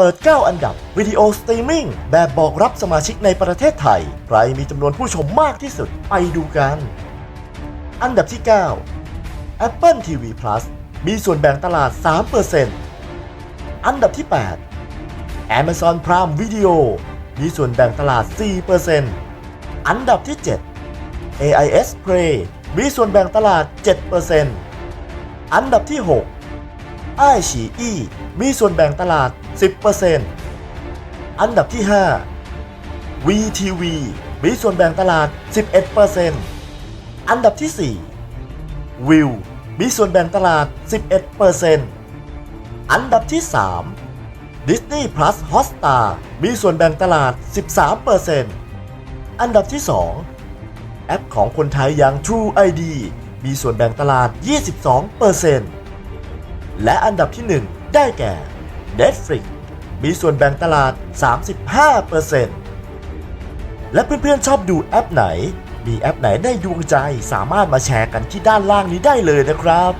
เปิด 9 อันดับ วิดีโอสตรีมมิ่งแบบบอกรับสมาชิกในประเทศไทย ใครมีจำนวนผู้ชมมากที่สุด ไปดูกัน อันดับที่ 9 Apple TV Plus มีส่วนแบ่งตลาด 3%อันดับที่ 8 Amazon Prime Video มีส่วนแบ่งตลาด 4%อันดับที่ 7 AIS Play มีส่วนแบ่งตลาด 7%อันดับที่6ไอฉีอีมีส่วนแบ่งตลาด 10%อันดับที่ 5 VTV มีส่วนแบ่งตลาด 11%อันดับที่ 4 วิว มีส่วนแบ่งตลาด 11%อันดับที่ 3 Disney Plus Hotstar มีส่วนแบ่งตลาด 13%อันดับที่ 2 แอปของคนไทยอย่าง True ID มีส่วนแบ่งตลาด 22%และอันดับที่ 1 ได้แก่ Netflix มีส่วนแบ่งตลาด 35%และเพื่อนๆชอบดูแอปไหน มีแอปไหนได้ดวงใจสามารถมาแชร์กันที่ด้านล่างนี้ได้เลยนะครับ